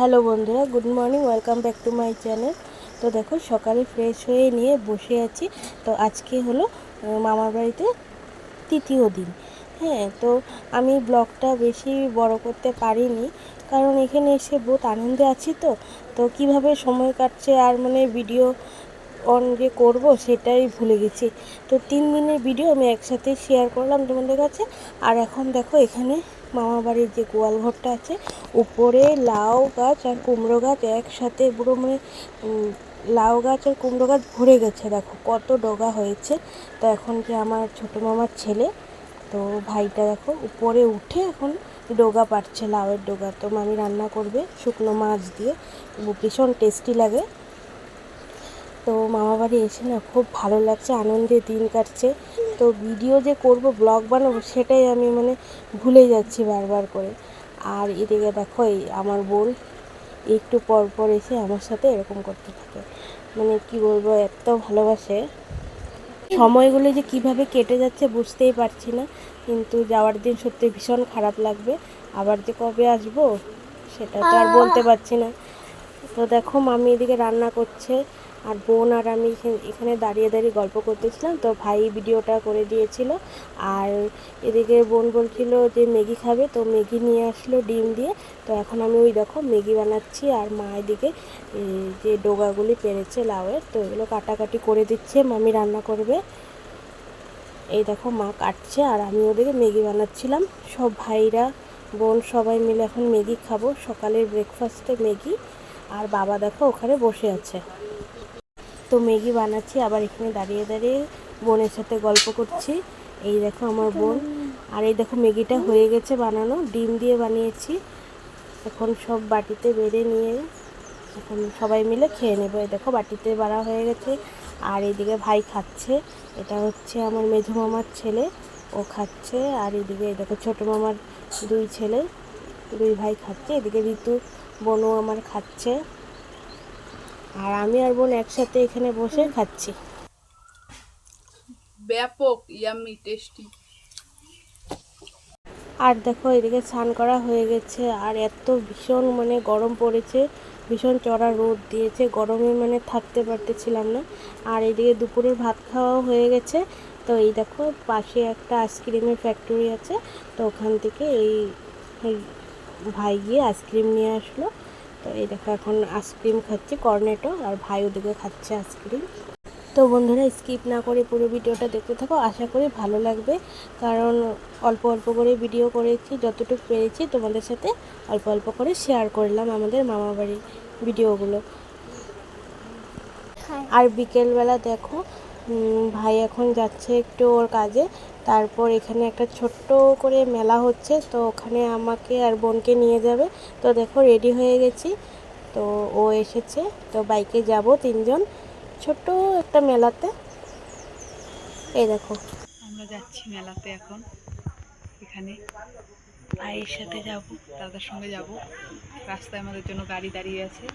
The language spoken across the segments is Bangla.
হ্যালো বন্ধুরা, good morning, welcome back to my channel. তো দেখো, সকালে ফ্রেশ হয়ে নিয়ে বসে আছি। তো আজকে হলো মামার বাড়িতে তৃতীয় দিন। হ্যাঁ তো আমি ব্লগটা বেশি বড় করতে পারিনি। কারণ এখানে এসে বহুত আনন্দে আছি তো। তো কীভাবে সময় কাটছে আর মানে ভিডিও অন যে করব সেটাই ভুলে গেছি। তো তিন দিনের ভিডিও আমি একসাথে শেয়ার করলাম তোমাদের কাছে। আর এখন দেখো, এখানে মামা বাড়ির যে গোয়াল ঘরটা আছে, উপরে লাউ গাছ আর কুমড়ো গাছ একসাথে পুরো মানে লাউ গাছ আর কুমড়ো গাছ ভরে গেছে, দেখো কত ডগা হয়েছে। তো এখন যে আমার ছোটো মামার ছেলে, তো ভাইটা দেখো উপরে উঠে এখন ডোগা পাড়ছে, লাউয়ের ডোগা। তো মামি রান্না করবে শুকনো মাছ দিয়ে, ভীষণ টেস্টি লাগে। তো মামা বাড়ি এসে না খুব ভালো লাগছে, আনন্দে দিন কাটছে। তো ভিডিও যে করব ব্লগ বানাবো, সেটাই আমি মানে ভুলে যাচ্ছি বারবার করে। আর এদিকে দেখো এই আমার বোন, একটু পর পর এসে আমার সাথে এরকম করতে থাকে। মানে কি বলব, এত ভালোবাসে। সময়গুলো যে কীভাবে কেটে যাচ্ছে বুঝতেই পারছি না, কিন্তু যাওয়ার দিন সত্যি ভীষণ খারাপ লাগবে। আবার যে কবে আসব, সেটা তো আর বলতে পারছি না। তো দেখো মামি এদিকে রান্না করছে। আর বোন আর আমি এখানে- দাঁড়িয়ে দাঁড়িয়ে গল্প করতেছিলাম, তো ভাই ভিডিওটা করে দিয়েছিল। আর এদিকে বোন বলছিল যে, ম্যাগি খাবে? তো ম্যাগি নিয়ে আসলো ডিম দিয়ে। তো এখন আমি ওই দেখো ম্যাগি বানাচ্ছি আর মা এদিকে যে ডোগাগুলি পেরেছে লাউয়ের, তো এগুলো কাটাকাটি করে দিচ্ছে, মামি রান্না করবে। এই দেখো মা কাটছে আর আমি ওদেরকে ম্যাগি বানাচ্ছিলাম। সব ভাইরা, বোন সবাই মিলে এখন ম্যাগি খাব। সকালের ব্রেকফাস্টে ম্যাগি। আর বাবা দেখো ওখানে বসে আছে। তো ম্যাগি বানাচ্ছি, আবার এখানে দাঁড়িয়ে দাঁড়িয়ে বোনের সাথে গল্প করছি। এই দেখো আমার বোন। আর এই দেখো ম্যাগিটা হয়ে গেছে বানানো, ডিম দিয়ে বানিয়েছি। এখন সব বাটিতে বেড়ে নিয়ে এখন সবাই মিলে খেয়ে নেব। এই দেখো বাটিতে বাড়া হয়ে গেছে। আর এইদিকে ভাই খাচ্ছে। এটা হচ্ছে আমার মেঝো মামার ছেলে, ও খাচ্ছে। আর এদিকে এই দেখো ছোটো মামার দুই ছেলে, দুই ভাই খাচ্ছে। এদিকে ঋতু বোনও আমার খাচ্ছে। আর আমি আর বোন একসাথে এখানে বসে খাচ্ছি। ব্যাপক ইয়াম্মি টেস্টি আর দেখো এদিকে স্নান করা হয়ে গেছে আর এত ভীষণ মানে গরম পড়েছে ভীষণ চড়া রোদ দিয়েছে গরমে মানে থাকতে পারতেছিলাম না। আর এদিকে দুপুরের ভাত খাওয়াও হয়ে গেছে তো এই দেখো পাশে একটা আইসক্রিমের ফ্যাক্টরি আছে তো ওখান থেকে এই ভাই গিয়ে আইসক্রিম নিয়ে আসলো। তো এই দেখো, এখন আইসক্রিম খাচ্ছি কর্নেটো আর ভাই ওদিকে খাচ্ছে আইসক্রিম তো বন্ধুরা স্কিপ না করে পুরো ভিডিওটা দেখতে থাকো, আশা করি ভালো লাগবে। কারণ অল্প অল্প করে ভিডিও করেছি, যতটুকু পেরেছি তোমাদের সাথে অল্প অল্প করে শেয়ার করলাম আমাদের মামা বাড়ির ভিডিওগুলো আর বিকেলবেলা দেখো ভাই এখন যাচ্ছে একটু ওর কাজে। তারপর এখানে একটা ছোট্ট করে মেলা হচ্ছে, তো ওখানে আমাকে আর বোনকে নিয়ে যাবে। তো দেখো রেডি হয়ে গেছি। তো ও এসেছে, তো বাইকে যাব তিনজন। ছোট্ট একটা মেলাতে। এই দেখো। আমরা যাচ্ছি মেলাতে এখন। এখানে ভাইয়ের সাথে যাব, দাদার সঙ্গে যাব। রাস্তায় আমাদের জন্য গাড়ি দাঁড়িয়ে আছে।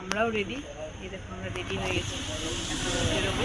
আমরাও রেডি এই দেখো, আমরা রেডি হয়ে গেছি। বেরোবো।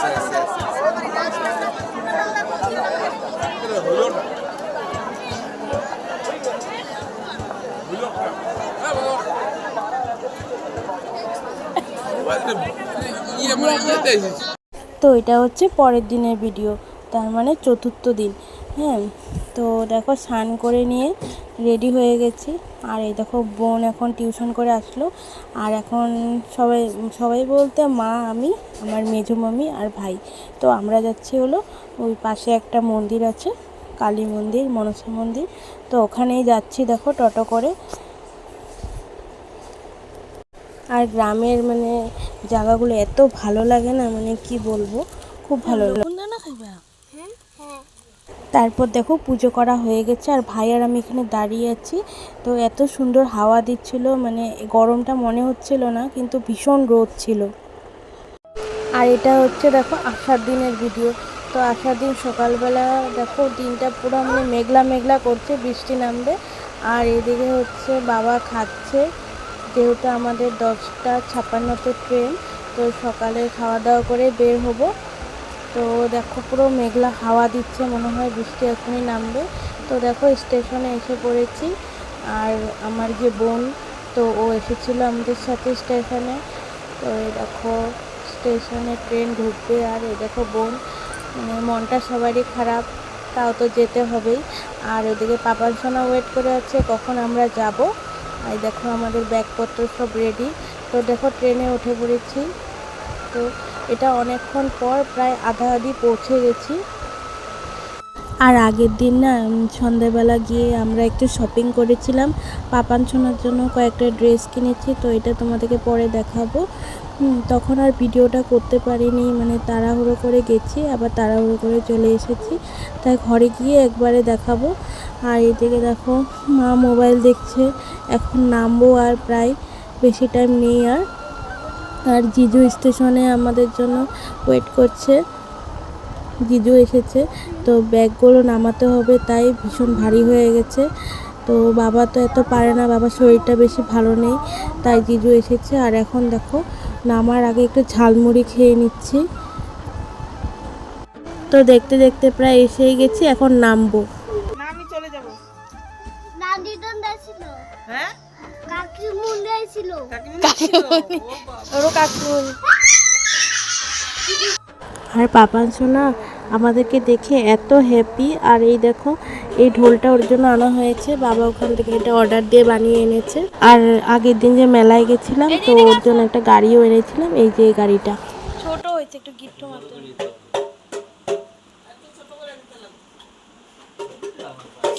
ইয়ে মানে ইয়েতে এসেছি। তো এটা হচ্ছে পরের দিনের ভিডিও তার মানে চতুর্থ দিন হ্যাঁ? তো দেখো স্নান করে নিয়ে রেডি হয়ে গেছি। আর এই দেখো বোন এখন টিউশন করে আসলো। আর এখন সবাই সবাই বলতে মা আমি আমার মেজো মামি আর ভাই। তো আমরা যাচ্ছি হলো ওই পাশে একটা মন্দির আছে কালী মন্দির মনসা মন্দির। তো ওখানেই যাচ্ছি দেখো টোটো করে। আর গ্রামের মানে জায়গাগুলো এত ভালো লাগে না মানে কি বলব? খুব ভালো লাগে। তারপর দেখো পুজো করা হয়ে গেছে আর ভাই আর আমি এখানে দাঁড়িয়ে আছি। তো এত সুন্দর হাওয়া দিচ্ছিল মানে গরমটা মনে হচ্ছিল না কিন্তু ভীষণ রোদ ছিল। আর এটা হচ্ছে দেখো আষাঢ় দিনের ভিডিও তো আসার দিন সকালবেলা দেখো দিনটা পুরো মানে মেঘলা মেঘলা করছে বৃষ্টি নামবে। আর এদিকে হচ্ছে বাবা খাচ্ছে। যেহেতু আমাদের দশটা ছাপ্পান্নতে ট্রেন তো সকালে খাওয়া দাওয়া করে বের হব। তো দেখো পুরো মেঘলা হাওয়া দিচ্ছে, মনে হয় বৃষ্টি এখনই নামবে। তো দেখো স্টেশনে এসে পড়েছি, আর আমার যে বোন, তো ও এসেছিল আমাদের সাথে স্টেশনে। তো এই দেখো স্টেশনে ট্রেন ঢুকবে, আর এই দেখো বোন মানে মনটা সবারই খারাপ, তাও তো যেতে হবেই। আর ওদিকে পাপার সোনা ওয়েট করে আছে, কখন আমরা যাব? আর দেখো আমাদের ব্যাগপত্র সব রেডি তো দেখো ট্রেনে উঠে পড়েছি। তো এটা অনেকক্ষণ পর প্রায় আধা আধি পৌঁছে গেছি। আর আগের দিন না সন্ধ্যাবেলা গিয়ে আমরা একটু শপিং করেছিলাম। পাপান সোনার জন্য কয়েকটা ড্রেস কিনেছি, তো এটা তোমাদেরকে পরে দেখাবো। তখন আর ভিডিওটা করতে পারিনি মানে তাড়াহুড়ো করে গেছি, আবার তাড়াহুড়ো করে চলে এসেছি। তাই ঘরে গিয়ে একবারে দেখাবো। আর এদিকে দেখো, মা মোবাইল দেখছে, এখন নামবো আর প্রায় বেশি টাইম নেই আর। আর জিজু স্টেশনে আমাদের জন্য ওয়েট করছে। জিজু এসেছে। তো ব্যাগগুলো নামাতে হবে তাই ভীষণ ভারী হয়ে গেছে। তো বাবা তো এত পারে না বাবার শরীরটা বেশি ভালো নেই তাই জিজু এসেছে। আর এখন দেখো নামার আগে একটু ঝালমুড়ি খেয়ে নিচ্ছি। তো দেখতে দেখতে প্রায় এসেই গেছি এখন নামবো। না আমি চলে যাব। নান্দিদন ছিল হ্যাঁ? ওরও আর পাপান সোনা আমাদেরকে দেখে এত হ্যাপি আর এই দেখো এই ঢোলটা ওর জন্য আনা হয়েছে। বাবা ওখান থেকে এটা অর্ডার দিয়ে বানিয়ে এনেছে। আর আগের দিন যে মেলায় গেছিলাম তো ওর জন্য একটা গাড়িও এনেছিলাম। এই যে গাড়িটা। ছোট হয়েছে একটু গিফট মতো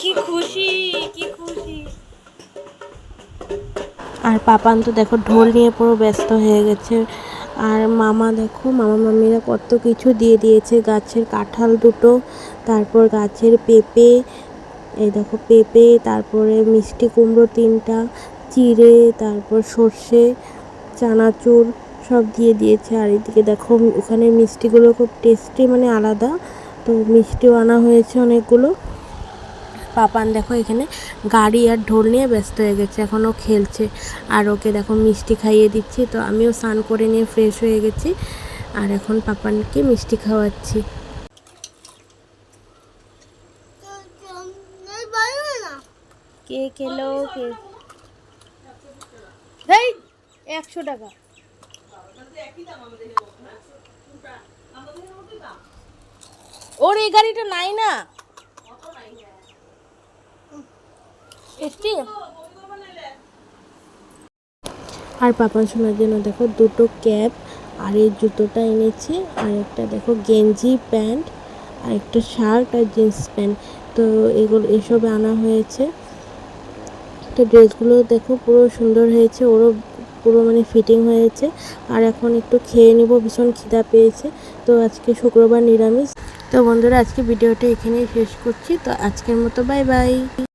কি খুশি কি খুশি। আর পাপান তো দেখো ঢোল নিয়ে পুরো ব্যস্ত হয়ে গেছে। আর মামা দেখো, মামা মামিরা কত কিছু দিয়ে দিয়েছে। গাছের কাঁঠাল দুটো, তারপর গাছের পেঁপে, এই দেখো পেঁপে, তারপরে মিষ্টি কুমড়ো তিনটা, চিড়ে, তারপর সর্ষে, চানাচুর সব দিয়ে দিয়েছে। আর এদিকে দেখো ওখানে মিষ্টিগুলো খুব টেস্টি মানে আলাদা। তো মিষ্টিও আনা হয়েছে অনেকগুলো। পাপান দেখো এখানে গাড়ি আর ঢোল নিয়ে ব্যস্ত হয়ে গেছে, এখনও খেলছে। আর ওকে দেখো মিষ্টি খাইয়ে দিচ্ছি, তো আমিও স্নান করে নিয়ে ফ্রেশ হয়ে গেছি। আর এখন পাপানকে মিষ্টি খাওয়াচ্ছি। কে খেলো, কে? একশো টাকা। ওর এই গাড়িটা নাই না? আর পাপান শোনার জন্য দেখো দুটো ক্যাপ, আর এই জুতোটা এনেছি, আর একটা দেখো গেঞ্জি প্যান্ট, আর একটা শার্ট আর জিন্স প্যান্ট। তো এগুলো, এসব আনা হয়েছে। তো ড্রেসগুলো দেখো পুরো সুন্দর হয়েছে, ওরও পুরো মানে ফিটিং হয়েছে। আর এখন একটু খেয়ে নিব, ভীষণ খিদা পেয়েছে। তো আজকে শুক্রবার নিরামিষ। তো বন্ধুরা, আজকে ভিডিওটা এখানেই শেষ করছি। তো আজকের মতো বাই বাই।